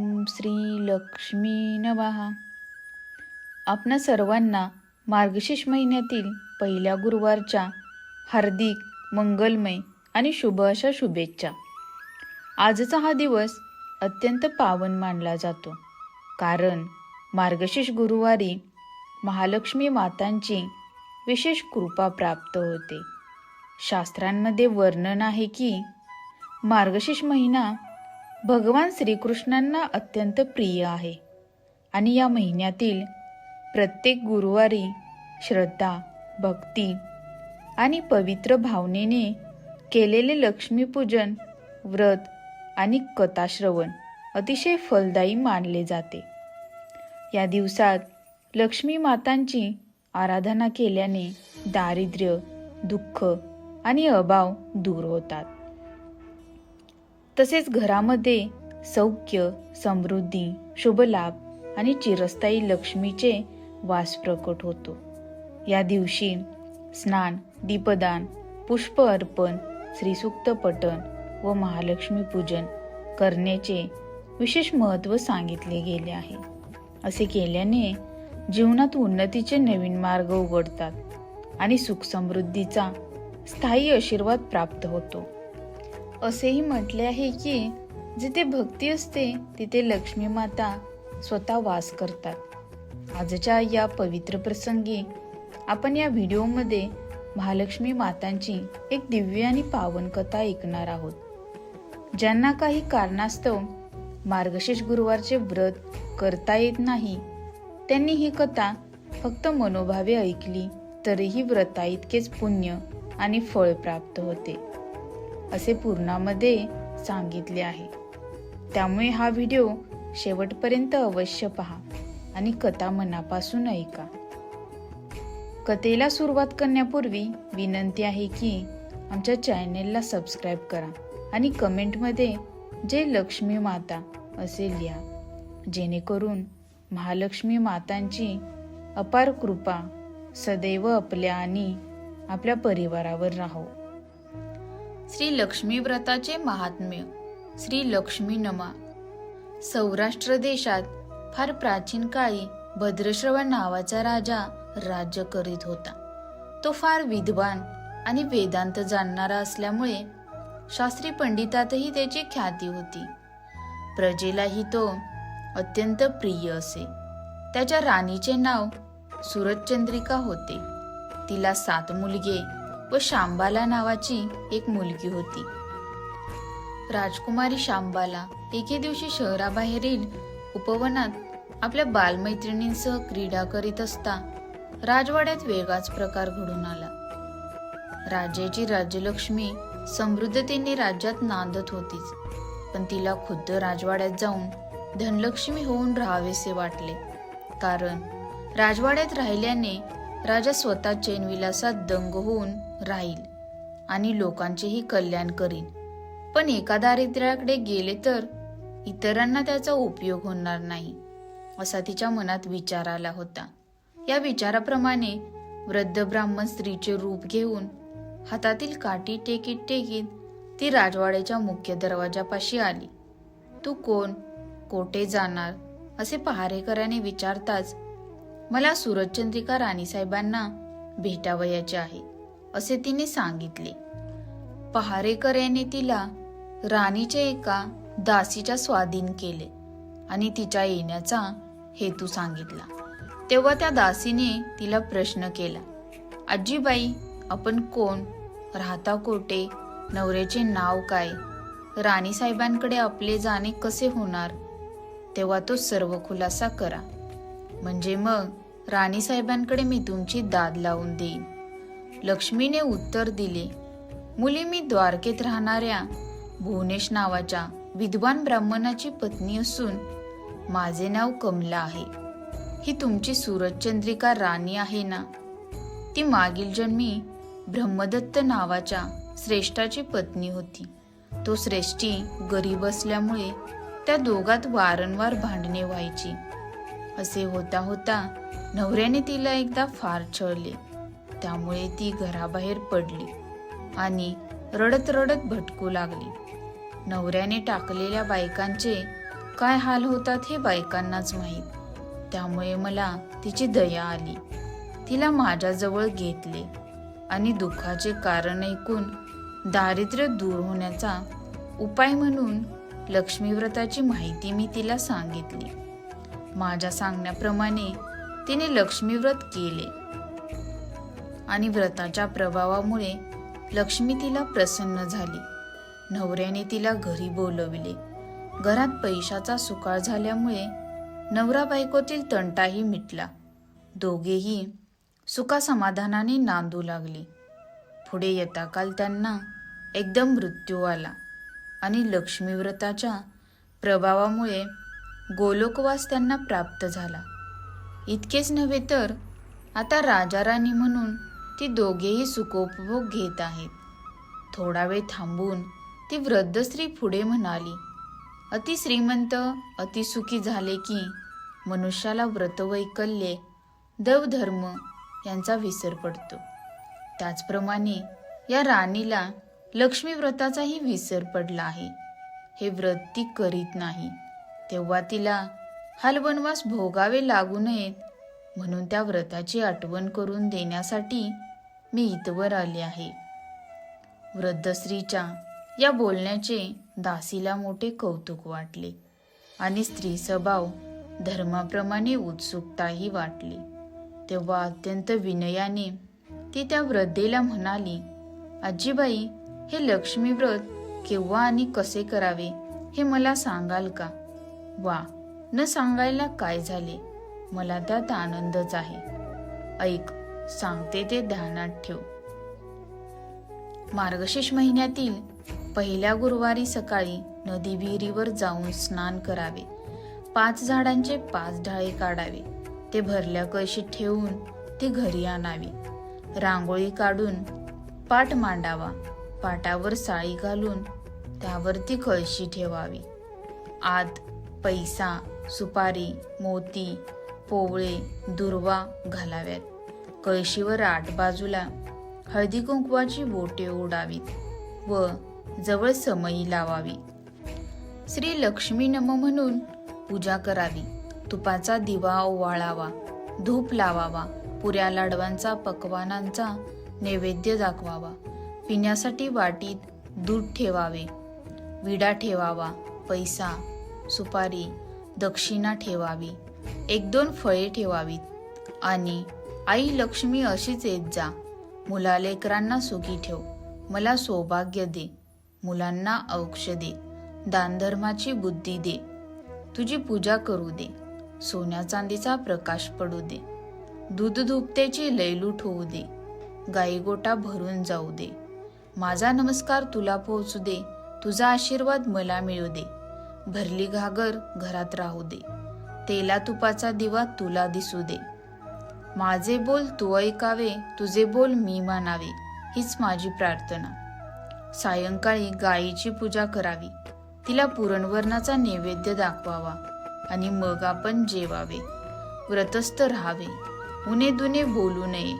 ओम श्री लक्ष्मी नमः. आपणा सर्वांना मार्गशीर्ष महिन्यातील पहिल्या गुरुवारच्या हार्दिक मंगलमय आणि शुभ अशा शुभेच्छा. आजचा हा दिवस अत्यंत पावन मानला जातो. कारण मार्गशीर्ष गुरुवारी महालक्ष्मी मातांची विशेष कृपा प्राप्त होते. शास्त्रांमध्ये वर्णन आहे की मार्गशीर्ष महिना भगवान श्रीकृष्णांना अत्यंत प्रिय आहे. आणि या महिन्यातील प्रत्येक गुरुवारी श्रद्धा भक्ती आणि पवित्र भावनेने केलेले लक्ष्मीपूजन व्रत आणि कथाश्रवण अतिशय फलदायी मानले जाते. या दिवसात लक्ष्मी मातांची आराधना केल्याने दारिद्र्य दुःख आणि अभाव दूर होतात. तसेच घरामध्ये सौख्य समृद्धी शुभलाभ आणि चिरस्थायी लक्ष्मीचे वास प्रकट होतो. या दिवशी स्नान दीपदान पुष्प अर्पण श्रीसुक्त पठण व महालक्ष्मी पूजन करण्याचे विशेष महत्त्व सांगितले गेले आहे. असे केल्याने जीवनात उन्नतीचे नवीन मार्ग उघडतात आणि सुख समृद्धीचा स्थायी आशीर्वाद प्राप्त होतो. असेही म्हटले आहे की जिथे भक्ती असते तिथे लक्ष्मी माता स्वतः वास करतात. आजच्या या पवित्र प्रसंगी आपण या व्हिडिओमध्ये महालक्ष्मी मातांची एक दिव्य आणि पावन कथा ऐकणार आहोत. ज्यांना काही कारणास्तव मार्गशीर्ष गुरुवारचे व्रत करता येत नाही त्यांनी ही कथा फक्त मनोभावे ऐकली तरीही व्रता इतकेच पुण्य आणि फळ प्राप्त होते. असे पूर्णामध्ये सांगितले आहे. त्यामुळे हा व्हिडिओ शेवटपर्यंत अवश्य पहा आणि कथा मनापासून ऐका. कथेला सुरुवात करण्यापूर्वी विनंती आहे की आमच्या चॅनेलला सबस्क्राईब करा आणि कमेंटमध्ये जय लक्ष्मी माता असे लिहा जेणेकरून महालक्ष्मी मातांची अपार कृपा सदैव आपल्या आणि आपल्या परिवारावर राहो. श्री लक्ष्मी व्रताचे महात्म्य श्री लक्ष्मी नमा. सौराष्ट्र देशात फार प्राचीन काळी भद्रश्रवण नावाचा राजा राज्य करीत होता. तो फार विद्वान आणि वेदांत जाणणारा असल्यामुळे शास्त्री पंडितातही त्याची ख्याती होती. प्रजेलाही तो अत्यंत प्रिय असे. त्याच्या राणीचे नाव सुरतचंद्रिका होते. तिला सात मुलगे व शांबाला नावाची एक मुलगी होती. राजकुमारी शांबाला एके दिवशी शहराबाहेरील उपवनात आपल्या बालमैत्रिणींसह क्रीडा करीत असता राजवाड्यात वेगळाच प्रकार घडून आला. राजाची राज्यलक्ष्मी समृद्धतेने राज्यात नांदत होतीच पण तिला खुद्द राजवाड्यात जाऊन धनलक्ष्मी होऊन राहावेसे वाटले. कारण राजवाड्यात राहिल्याने राजा स्वतः चैनविलासात दंग होऊन राहील आणि लोकांचेही कल्याण करील पण एका दारिद्र्याकडे गेले तर इतरांना त्याचा उपयोग होणार नाही असा तिच्या मनात विचार आला होता. या विचाराप्रमाणे वृद्ध ब्राह्मण स्त्रीचे रूप घेऊन हातातील काठी टेकीत टेकीत ती राजवाड्याच्या मुख्य दरवाजापाशी आली. तू कोण? कोठे जाणार? असे पहारेकराने विचारताच मला सूरजचंद्रिका राणीसाहेबांना भेटावयाचे आहे असे तिने सांगितले. पहारेकर याने तिला राणीच्या एका दासीच्या स्वाधीन केले आणि तिच्या येण्याचा हेतू सांगितला. तेव्हा त्या दासीने तिला प्रश्न केला आजीबाई आपण कोण? राहता कोठे? नवऱ्याचे नाव काय? राणीसाहेबांकडे आपले जाणे कसे होणार? तेव्हा तो सर्व खुलासा करा. म्हणजे मग राणीसाहेबांकडे मी तुमची दाद लावून देईन. लक्ष्मीने उत्तर दिले मुली मी द्वारकेत राहणाऱ्या भुवनेश नावाच्या विद्वान ब्राह्मणाची पत्नी असून माझे नाव कमला आहे. ही तुमची सूरजचंद्रिका राणी आहे ना ती मागील जन्मी ब्रह्मदत्त नावाच्या श्रेष्ठाची पत्नी होती. तो श्रेष्ठी गरीब असल्यामुळे त्या दोघात वारंवार भांडणे व्हायची. असे होता होता नवऱ्याने तिला एकदा फार छळले त्यामुळे ती घराबाहेर पडली आणि रडत रडत भटकू लागली. नवऱ्याने टाकलेल्या बायकांचे काय हाल होतात हे बायकांनाच माहीत. त्यामुळे मला तिची दया आली. तिला माझ्याजवळ घेतले आणि दुःखाचे कारण ऐकून दारिद्र्य दूर होण्याचा उपाय म्हणून लक्ष्मीव्रताची माहिती मी तिला सांगितली. माझ्या सांगण्याप्रमाणे तिने लक्ष्मीव्रत केले. आणि व्रताच्या प्रभावामुळे लक्ष्मी तिला प्रसन्न झाली. नवऱ्याने तिला घरी बोलविले. घरात पैशाचा सुकाळ झाल्यामुळे नवरा बायकोतील तंटाही मिटला. दोघेही सुखासमाधानाने नांदू लागले. पुढे येता काल त्यांना एकदम मृत्यू आला आणि लक्ष्मीव्रताच्या प्रभावामुळे गोलोकवास त्यांना प्राप्त झाला. इतकेच नव्हे तर आता राजा राणी म्हणून ती दोघेही सुखोपभोग घेत आहेत. थोडा वेळ थांबून ती वृद्ध स्त्री पुढे म्हणाली अति श्रीमंत अतिसुखी झाले की मनुष्याला व्रतवैकल्ये देवधर्म यांचा विसर पडतो. त्याचप्रमाणे या राणीला लक्ष्मी व्रताचाही विसर पडला आहे. हे व्रत ती करीत नाही. तेव्हा तिला हालवनवास भोगावे लागू नयेत म्हणून त्या व्रताची आठवण करून देण्यासाठी मी इथवर आले आहे. वृद्ध स्त्रीच्या या बोलण्याचे दासीला मोठे कौतुक वाटले आणि स्त्री स्वभाव धर्माप्रमाणे उत्सुकताही वाटली. तेव्हा अत्यंत विनयाने ती त्या वृद्धेला म्हणाली आजीबाई हे लक्ष्मी व्रत केव्हा आणि कसे करावे हे मला सांगाल का? वा न सांगायला काय झाले? मला त्यात आनंदच आहे. ऐक सांगते ते ध्यानात ठेव. मार्गशीर्ष महिन्यातील पहिल्या गुरुवारी सकाळी नदी विहिरीवर जाऊन स्नान करावे. पाच झाडांचे पाच ढाळे काढावे. ते भरल्या कळशीत ठेवून ती घरी आणावी. रांगोळी काढून पाट मांडावा. पाटावर साळी घालून त्यावर ती कळशी ठेवावी. आत पैसा सुपारी मोती पोवळे दुर्वा घालाव्यात. कळशीवर आठ बाजूला हळदी कुंकवाची बोटे ओढावीत व जवळ समयी लावावी. श्री लक्ष्मी नम म्हणून पूजा करावी. तुपाचा दिवा ओवाळावा धूप लावावा पुऱ्या लाडवांचा पकवानांचा नैवेद्य दाखवावा. पिण्यासाठी वाटीत दूध ठेवावे विडा ठेवावा पैसा सुपारी दक्षिणा ठेवावी. एक दोन फळे ठेवावीत. आणि आई लक्ष्मी अशीच येत जा. मुलालेकरांना सुखी ठेव. मला सौभाग्य दे. मुलांना औक्ष दे. दानधर्माची बुद्धी दे. तुझी पूजा करू दे. सोन्या चांदीचा प्रकाश पडू दे. दूध धुपतेची लयलूट होऊ दे. गाईगोटा भरून जाऊ दे. माझा नमस्कार तुला पोहोचू दे. तुझा आशीर्वाद मला मिळू दे. भरली घागर घरात राहू दे. तेला तुपाचा दिवा तुला दिसू दे. माझे बोल तू ऐकावे तुझे बोल मी मानावे हीच माझी प्रार्थना. सायंकाळी गायीची पूजा करावी. तिला पुरणवरणाचा नैवेद्य दाखवावा आणि मग आपण जेवावे. व्रतस्थ राहावे. उने दुने बोलू नये.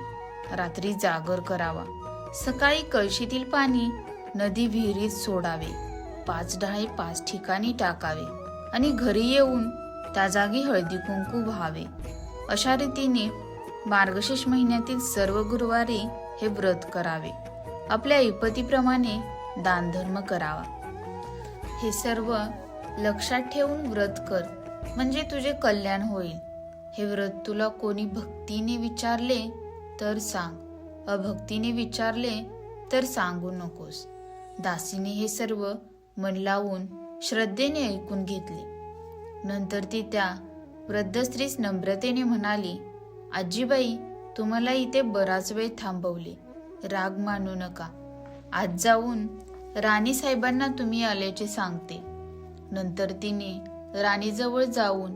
रात्री जागर करावा. सकाळी कळशीतील पाणी नदी विहिरीत सोडावे. पाच डाळे पाच ठिकाणी टाकावे आणि घरी येऊन त्या जागी हळदी कुंकू व्हावे. अशा रीतीने मार्गशीर्ष महिन्यातील सर्व गुरुवारी हे व्रत करावे. आपल्या ऐपतीप्रमाणे दानधर्म करावा. हे सर्व लक्षात ठेवून व्रत कर म्हणजे तुझे कल्याण होईल. हे व्रत तुला कोणी भक्तीने विचारले तर सांग. अभक्तीने विचारले तर सांगू नकोस. दासीने हे सर्व मन लावून श्रद्धेने ऐकून घेतले. नंतर ती त्या वृद्ध स्त्रीस नम्रतेने म्हणाली आजीबाई तुम्हाला इथे बराच वेळ थांबवले. राग मानू नका. आज जाऊन राणी साहेबांना तुम्ही आल्याचे सांगते. नंतर तिने राणीजवळ जाऊन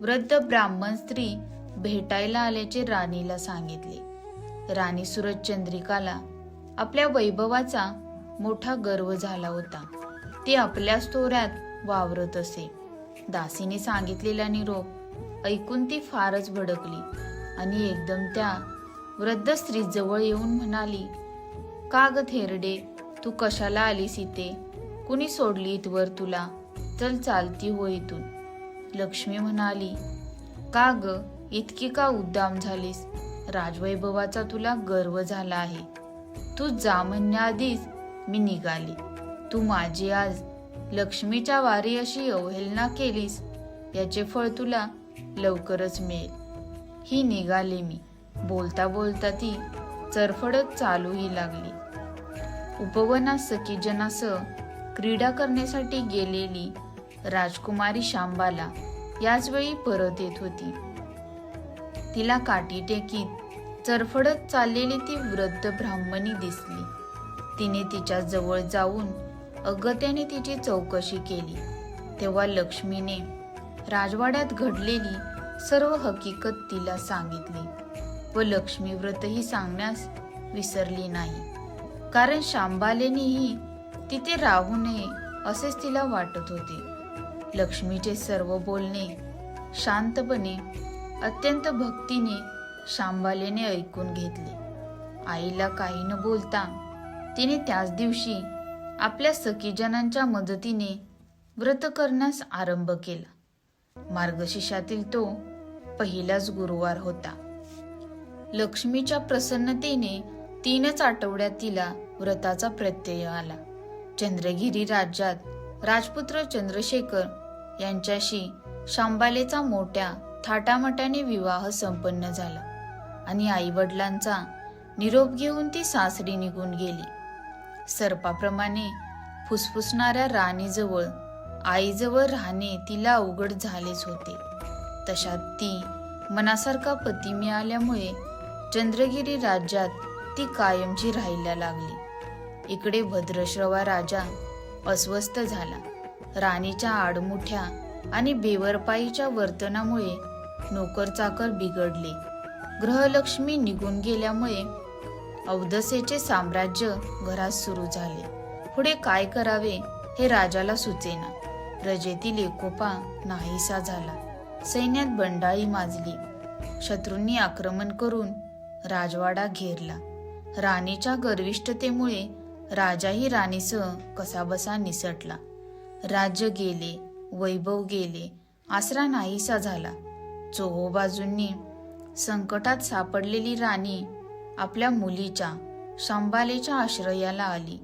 वृद्ध ब्राह्मण स्त्री भेटायला आल्याचे राणीला सांगितले. राणी सूरज चंद्रिकाला आपल्या वैभवाचा मोठा गर्व झाला होता. ती आपल्या स्तोऱ्यात वावरत असे. दासीने सांगितलेला निरोप ऐकून ती फारच भडकली आणि एकदम त्या वृद्ध स्त्रीजवळ येऊन म्हणाली का ग थेरडे तू कशाला आलीस इथे? कुणी सोडली इथवर तुला? चल चालती हो इथून. लक्ष्मी म्हणाली का ग इतकी का उद्दाम झालीस? राजवैभवाचा तुला गर्व झाला आहे. तू जा म्हणण्याआधीच मी निघाली. तू माझी आज लक्ष्मीच्या वारी अशी अवहेलना केलीस याचे फळ तुला लवकरच मिळेल. ही निघाली मी. बोलता बोलता ती चरफडत चालूही लागली. उपवनास सखीजनासह क्रीडा करण्यासाठी गेलेली राजकुमारी शांबाला याचवेळी परत येत होती. तिला काठी टेकीत चरफडत चाललेली ती वृद्ध ब्राह्मणी दिसली. तिने तिच्या जवळ जाऊन अगत्याने तिची चौकशी केली. तेव्हा लक्ष्मीने राजवाड्यात घडलेली सर्व हकीकत तिला सांगितली व लक्ष्मी व्रतही सांगण्यास विसरली नाही. कारण शांबालेनेही तिथे राहू नये असेच तिला वाटत होते. लक्ष्मीचे सर्व बोलणे शांतपणे अत्यंत भक्तीने शांबालेने ऐकून घेतले. आईला काही न बोलता तिने त्याच दिवशी आपल्या सखीजनांच्या मदतीने व्रत करण्यास आरंभ केला. मार्गशीर्षातील तो पहिलाच गुरुवार होता. लक्ष्मीच्या प्रसन्नतेने तीनच आठवड्यात तिला व्रताचा प्रत्यय आला. चंद्रगिरी राज्यात राजपुत्र चंद्रशेखर यांच्याशी शांबालेचा मोठ्या थाटामाटाने विवाह संपन्न झाला आणि आईवडिलांचा निरोप घेऊन ती सासरी निघून गेली. सर्पाप्रमाणे फुसफुसणाऱ्या राणीजवळ आईजवळ राहणे तिला अवघड झालेच होते. तशात ती मनासारखा पती मिळाल्यामुळे चंद्रगिरी राज्यात ती कायमची राहायला लागली. इकडे भद्रश्रवा राजा अस्वस्थ झाला. राणीच्या आडमुठ्या आणि बेवरपाईच्या वर्तनामुळे नोकर चाकर बिघडले. ग्रहलक्ष्मी निघून गेल्यामुळे अवधसेचे साम्राज्य घरात सुरू झाले. पुढे काय करावे हे राजाला सुचेना. रजेतील एकोपा नाहीसा झाला. सैन्यात बंडाळी माजली. शत्रूंनी आक्रमण करून राजवाडा घेरला. राणीच्या गर्विष्ठतेमुळे राजाही राणीसह कसाबसा निसटला. राज्य गेले वैभव गेले आसरा नाहीसा झाला. चोहो बाजूंनी संकटात सापडलेली राणी आपल्या मुलीच्या शांबालेच्या आश्रयाला आली.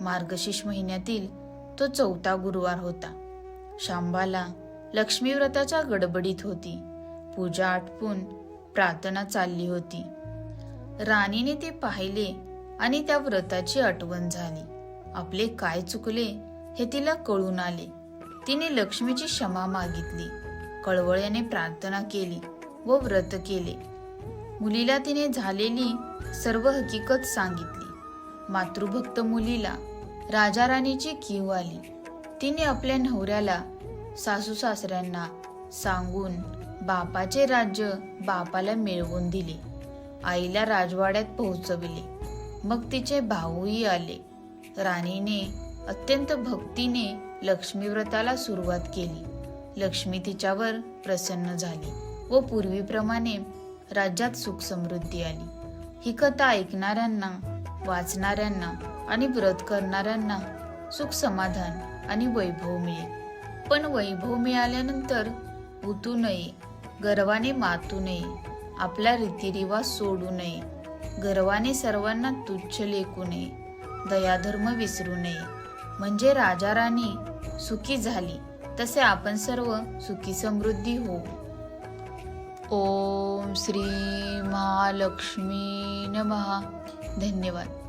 मार्गशीर्ष महिन्यातील तो चौथा गुरुवार होता. शांबाला लक्ष्मी व्रताच्या गडबडीत होती. पूजा आटपून प्रार्थना चालली होती. राणीने ते पाहिले आणि त्या व्रताची आठवण झाली. आपले काय चुकले हे तिला कळून आले. तिने लक्ष्मीची क्षमा मागितली. कळवळ्याने प्रार्थना केली व व्रत केले. मुलीला तिने झालेली सर्व हकीकत सांगितली. मातृभक्त मुलीला राजाराणीची कीव आली. तिने आपल्या नवऱ्याला सासू सासऱ्यांना सांगून बापाचे राज्य बापाला मिळवून दिले. आईला राजवाड्यात पोहोचविले. मग तिचे भाऊही आले. राणीने अत्यंत भक्तीने लक्ष्मीव्रताला सुरुवात केली. लक्ष्मी तिच्यावर प्रसन्न झाली व पूर्वीप्रमाणे राज्यात सुख समृद्धी आली. ही कथा ऐकणाऱ्यांना वाचणाऱ्यांना आणि व्रत करणाऱ्यांना सुख समाधान आणि वैभव मिळेल. पण वैभव मिळाल्यानंतर उतू नये गर्वाने मातू नये आपला रीतिरिवाज सोडू नये गर्वाने सर्वांना तुच्छ लेखू नये दयाधर्म विसरू नये. म्हणजे राजा राणी सुखी झाली तसे आपण सर्व सुखी समृद्धी हो ओम श्री महालक्ष्मी नमः. धन्यवाद.